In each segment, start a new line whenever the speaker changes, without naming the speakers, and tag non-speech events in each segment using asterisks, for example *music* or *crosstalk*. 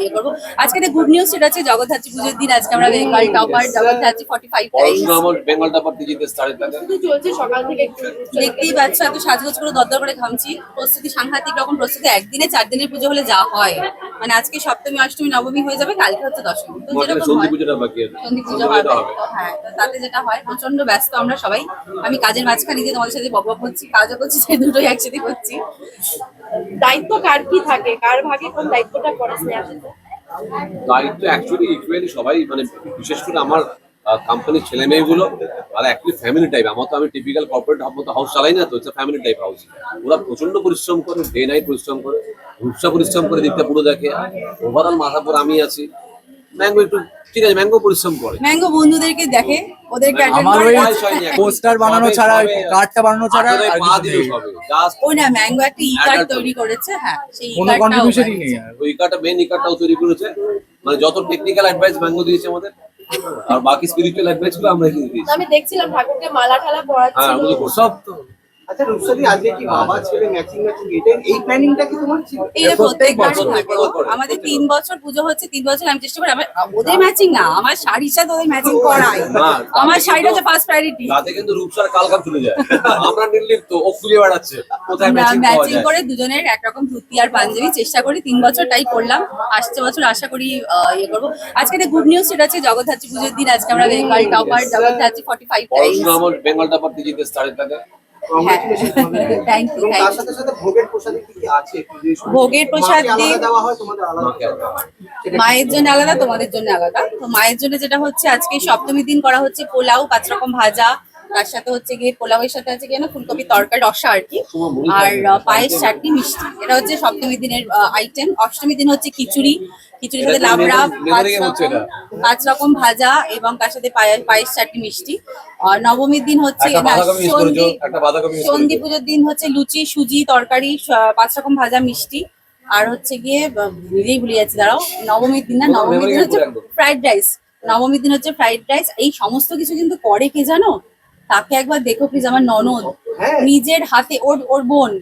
ইয়ে করব। আজকে একটা গুড নিউজ সেটা হচ্ছে জগদ্ধাত্রী পুজোর দিন। আজকে আমরা Bengal topper Jagadhatri forty five
Bengal topper
চলছে সকাল থেকে
দেখতেই পাচ্ছ এত সাজগোজ করে দরদর করে ঘামছি। প্রস্তুতি সাংঘাতিক রকম প্রস্তুতি একদিনে চার দিনের পুজো হলে যা হয়। মানে আজকে সপ্তমী অষ্টমী নবমী হয়ে যাবে কালকে হচ্ছে দশমী। তো যেরকম
সন্ধি পুজোটা বাকি
সন্ধি পুজো হবে। হ্যাঁ তাতে যেটা হয় প্রচণ্ড ব্যস্ত আমরা সবাই। আমি কাজের মাঝখানে দিয়ে তোমাদের সাথে বক বক করছি কাজও করছি সেই দুটোই একসাথে করছি।
দায়িত্ব কার কি থাকে? কার ভাগে কোন দায়িত্বটা পড়ে
দায়িত্ব অ্যাকচুয়ালি ইকুয়ালি সবাই মানে বিশেষ করে আমার কোম্পানির ছেলে মেয়েগুলো আর অ্যাকচুয়ালি ফ্যামিলি টাইপ আমার তো আমি টিপিক্যাল কর্পোরেট মতো হাউস চালাই না তো হচ্ছে ফ্যামিলি টাইপ হাউস ওরা প্রচণ্ড পরিশ্রম করে ডে নাইট পরিশ্রম করে রূপসা পরিশ্রম করে দিকটা পুরো দেখে। ওভারঅল মাথার পর আমি আছি। ম্যাঙ্গো একটু ঠিক আছে ম্যাঙ্গো পরিশ্রম করে।
ম্যাঙ্গো বন্ধুদেরকে দেখে। ওদেরকে
আমার ওই। পোস্টার *laughs* বানানো ছাড়া কার্ডটা বানানো ছাড়া আর কিছু নেই।
ও না ম্যাঙ্গো একটা ই কার্ড তৈরি করেছে হ্যাঁ সেই
কোনো
e-card-টাও
কন্ট্রিবিউশনই নেই
ওই কার্ডটা মেন ই কার্ডটাও তৈরি করেছে। মানে যত টেকনিক্যাল অ্যাডভাইস ম্যাঙ্গো দিয়েছে আমাদের আর বাকি স্পিরিচুয়াল অ্যাডভাইসগুলো আমরা এখানে দিয়েছি।
আমি দেখছিলাম ঠাকুরকে মালা ঠালা
হ্যাঁ
পড়াচ্ছিল
সব তো।
আচ্ছা রূপসাদি আজকে কি বাবা ছেলে ম্যাচিং ম্যাচিং এটা এই প্ল্যানিংটা কি তোমার ছিল?
এটা প্রত্যেকবার
বছর,
থাকে
প্রত্যেকবার করে,
আমাদের তিন বছর পুজো হচ্ছে তিন বছর আমি চেষ্টা করি আমার ওদের ম্যাচিং না আমার শাড়ির সাথে ওদের ম্যাচিং করাই। আমার শাড়িটা হচ্ছে ফার্স্ট প্রায়োরিটি
তাতে কিন্তু রূপসার কালকাপ চলে যায়। আমরা নির্লিপ্ত ও খুঁজে বেড়াচ্ছে কোথায় ম্যাচিং
ম্যাচিং করে দুজনের একরকম ধুতি আর পাঞ্জাবি চেষ্টা করি তিন বছর তাই করলাম। আসছে বছর আশা করি ইয়ে করব। আজকে একটা গুড নিউজ সেটা হচ্ছে জগদ্ধাত্রী পুজোর দিন আজকে আমরা Bengal topper Jagadhatri forty five
Bengal topper থাকে
সাথে ভোগের প্রসাদে কি কি আছে? একটু যদি শুনি।
ভোগের প্রসাদ দিয়ে-
দেওয়া হয়? তোমাদের আলাদা
মাকে আলাদা।
দেওয়া হয়। সেটা
মায়ের জন্য আলাদা তোমাদের জন্য আলাদা। তো মায়ের জন্য যেটা হচ্ছে আজকে সপ্তমী দিন করা হচ্ছে পোলাও পাঁচ রকম ভাজা তার সাথে হচ্ছে গিয়ে পোলাওয়ের সাথে আছে গিয়ে না ফুলকপি তরকারি রসা আর কি। আর পায়েস চাটনি মিষ্টি। এটা হচ্ছে সপ্তমী দিনের আইটেম অষ্টমী দিন হচ্ছে খিচুড়ি। খিচুড়ির সাথে লাবড়া পাঁচ রকম পাঁচ রকম ভাজা এবং তার সাথে পায়ে- পায়েস চাটনি মিষ্টি। আর নবমীর দিন হচ্ছে সন্ধি। পুজোর দিন হচ্ছে লুচি সুজি তরকারি পাঁচ রকম ভাজা মিষ্টি। আর হচ্ছে গিয়ে নিজেই ভুলে যাচ্ছি দাঁড়াও। নবমীর দিন না নবমীর দিন হচ্ছে। ফ্রাইড রাইস নবমীর দিন হচ্ছে ফ্রাইড রাইস এই সমস্ত কিছু কিন্তু করে কে জানো? তাকে একবার দেখো প্লিজ আমার ননদ।
হ্যাঁ।
নিজের হাতে ওর ওর বোন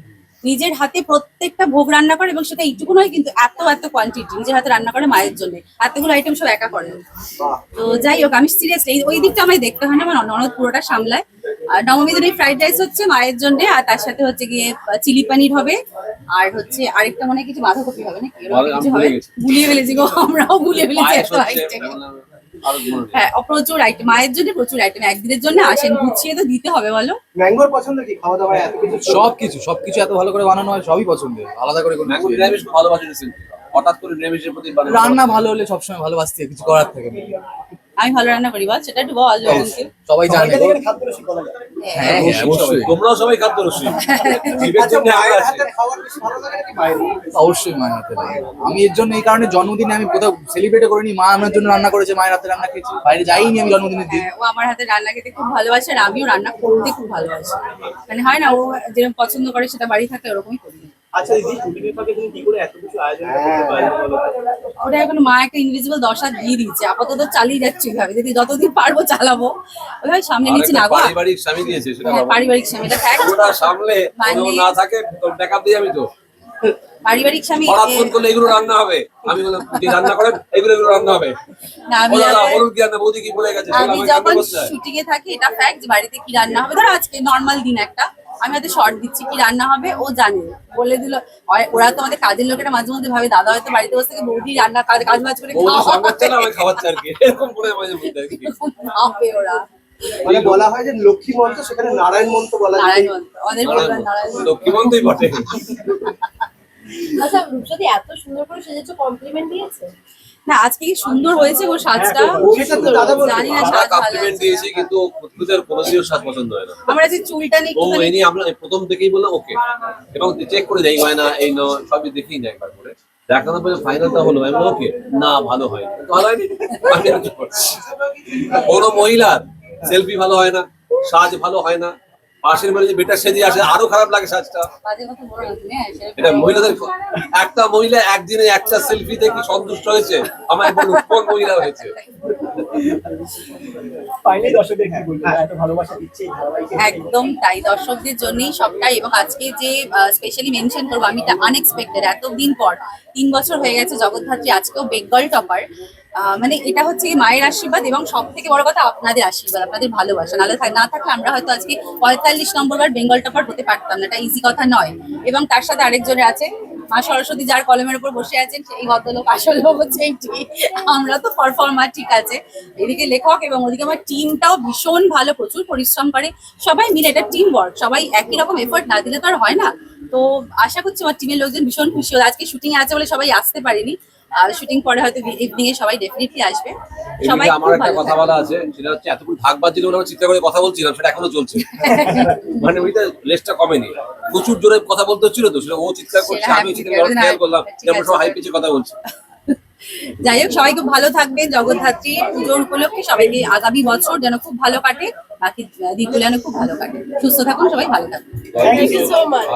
নিজের হাতে প্রত্যেকটা ভোগ রান্না করে এবং সেটা এইটুকু নয় কিন্তু এত এত কোয়ান্টিটি নিজের হাতে রান্না করে মায়ের জন্য। এতগুলো আইটেম সব একা করে। তো যাই হোক আমি সিরিয়াসলি ওই দিকটা আমায় দেখতে হয় না আমার ননদ পুরোটা সামলায়। আর নবমী দিনে ফ্রাইড রাইস হচ্ছে মায়ের জন্য আর তার সাথে হচ্ছে গিয়ে চিলি পানির হবে আর হচ্ছে আরেকটা মনে হয় কিছু বাঁধাকপি হবে নাকি? এরকম কিছু হবে?
গেছি।
ভুলিয়ে ফেলেছি গো আমরাও ভুলিয়ে ফেলেছি এত
হচ্ছে,
হ্যাঁ প্রচুর আইটেম মায়ের জন্য প্রচুর আইটেম একদিনের জন্য আসেন গুছিয়ে তো দিতে হবে বলো।
ম্যাঙ্গোর পছন্দ কি? খাওয়া দাওয়া এত কিছু
সবকিছু সবকিছু এত ভালো করে বানানো হয় সবই পছন্দের। আলাদা করে কোনো।
নিরামিষ ভালোবাসি হঠাৎ করে নিরামিষের প্রতি মানে
রান্না ভালো হলে সবসময় ভালোবাসতে কিছু করার থাকে না।
আমি ভালো রান্না করি বল সেটা একটু বল
সবাই জানে। হ্যাঁ হ্যাঁ, অবশ্যই।
তোমরাও সবাই খাদ্য রসিক। *laughs*
আচ্ছা
অবশ্যই মায়ের হাতে আমি এর জন্য এই কারণে জন্মদিনে আমি কোথাও সেলিব্রেট করিনি। মা আমার জন্য রান্না করেছে মায়ের হাতে রান্না খেয়েছি। বাইরে যাইনি আমি জন্মদিনের দিন।
হ্যাঁ, ও আমার হাতে রান্না খেতে খুব ভালোবাসে আর আমিও রান্না করতে খুব ভালোবাসি। মানে হয় না ও যেরকম পছন্দ করে সেটা বাড়ি থাকে ওরকমই করি।
আচ্ছা দিদি শুটিংয়ের ফাঁকে তুমি কি করে এত কিছু আয়োজন করতে পারলে বলো
ওটা এখন মা একটা ইনভিজিবল দশা দিয়ে দিচ্ছে আপাতত চালিয়ে যাচ্ছি ওইভাবে যদি যতদিন পারব চালাবো। ওইভাবে সামনে নিচ্ছি না গো।
পারিবারিক স্বামী দিয়েছে সেটা
হ্যাঁ পারিবারিক স্বামী এটা।
ওটা সামলে না থাকে তো ব্যাকআপ দিই আমি তো।
পারিবারিক স্বামী
হঠাৎ ফোন করলে এগুলো রান্না হবে। আমি বললাম কি রান্না করেন এগুলো এগুলো রান্না হবে।
না, আমি
বলো না,
আগে-
বলুন কি রান্না বৌদি কি বলে গেছে
আমি যখন শুটিং এ থাকি এটা ফ্যাক্ট বাড়িতে কি রান্না হবে? ধরো আজকে নর্মাল দিন একটা। আমি হয়তো শর্ট দিচ্ছি কি রান্না হবে ও জানে। বলে দিল ওরা- ওরা তো আমাদের কাজের লোকেরা মাঝে মধ্যে ভাবে দাদা হয়তো বাড়িতে বসে থেকে বৌদি রান্না কাজ কাজ বাজ করে খাওয়া ওরা।
মানে বলা হয় যে লক্ষ্মী মন্ত্র সেখানে নারায়ণ মন্ত্র বলা
নারায়ণ মন্ত্র আমাদের নারায়ণ মন্ত্র।
লক্ষ্মীমন্তই বটে।
আচ্ছা রূপসাদি এত সুন্দর করে সেজেছো কমপ্লিমেন্ট দিয়েছে?
না আজকে কি সুন্দর হয়েছে গো সাজটা?
বলছে।
জানি না সাজ ভালো
কমপ্লিমেন্ট দিয়েছি কিন্তু স্বাদ পছন্দ হয় না।
আমরা যে চুলটা নিয়ে
ও নিয়ে আমরা প্রথম থেকেই বললাম ওকে। এবং চেক করে দেই হয় না এই ন সবই দেখেই না একবার করে। দেখানোর পরে ফাইনালটা হলো আমি ওকে। না ভালো হয়নি। তো ভালো হয়নি? কোনো মহিলার সেলফি ভালো হয় না। সাজ ভালো হয় না। পাশের বাড়ি যে বেটা সেজে আসে আরও খারাপ লাগে সাজটা।
হ্যাঁ,
এটা মহিলাদের একটা মহিলা একদিনে একটা সেলফি দেখে সন্তুষ্ট হয়েছে। আমার বলুন কোন মহিলা হয়েছে?
ফাইনালি দর্শকদের কি বলব? এত ভালোবাসা দিচ্ছে
একদম তাই দর্শকদের জন্যই সবটাই। এবং আজকে যে স্পেশালি মেনশন করব আমি এটা আনএক্সপেক্টেড এতদিন পর। তিন বছর হয়ে গেছে জগদ্ধাত্রী আজকেও বেঙ্গল টপার মানে এটা হচ্ছে মায়ের আশীর্বাদ এবং সব থেকে বড় কথা আপনাদের আশীর্বাদ আপনাদের ভালোবাসা। নাহলে না থাকলে আমরা হয়তো আজকে পঁয়তাল্লিশ নম্বর বার বেঙ্গল টপার হতে পারতাম না এটা ইজি কথা নয়। এবং তার সাথে আরেকজনের আছে মা সরস্বতী যার কলমের উপর বসে আছেন, সেই ভদ্রলোক আসল হচ্ছে আমরা তো পারফর্মার ঠিক আছে। এদিকে লেখক এবং ওদিকে আমার টিমটাও ভীষণ ভালো, প্রচুর পরিশ্রম করে। সবাই মিলে, এটা টিম ওয়ার্ক সবাই একই রকম এফোর্ট না দিলে তো আর হয় না। তো আশা করছি আমার টিমের লোকজন ভীষণ খুশি হলো। আজকে শুটিং আছে বলে সবাই আসতে পারেনি। আর শুটিং পরে হয়তো ইভিনিং এ সবাই ডেফিনেটলি আসবে। সবাই
আমার একটা কথা বলা আছে সেটা হচ্ছে এতক্ষণ ঢাক বাজছিল বলে আমরা চিন্তা করে কথা বলছিলাম সেটা এখনও চলছে। *laughs* মানে ওইটা লেসটা কমেনি। প্রচুর জোরে কথা বলতে হচ্ছিল তো সেটা ও চিৎকার করছে আমি করে খেয়াল করলাম
আছে,
সব হাই পিচে কথা বলছি। *laughs*
যাই হোক সবাই খুব ভালো থাকবেন জগদ্ধাত্রী পুজোর উপলক্ষে সবাইকে আগামী বছর যেন খুব ভালো কাটে বাকি দিনগুলো যেন খুব ভালো কাটে। সুস্থ থাকুন সবাই ভালো থাকুন।
Thank you so much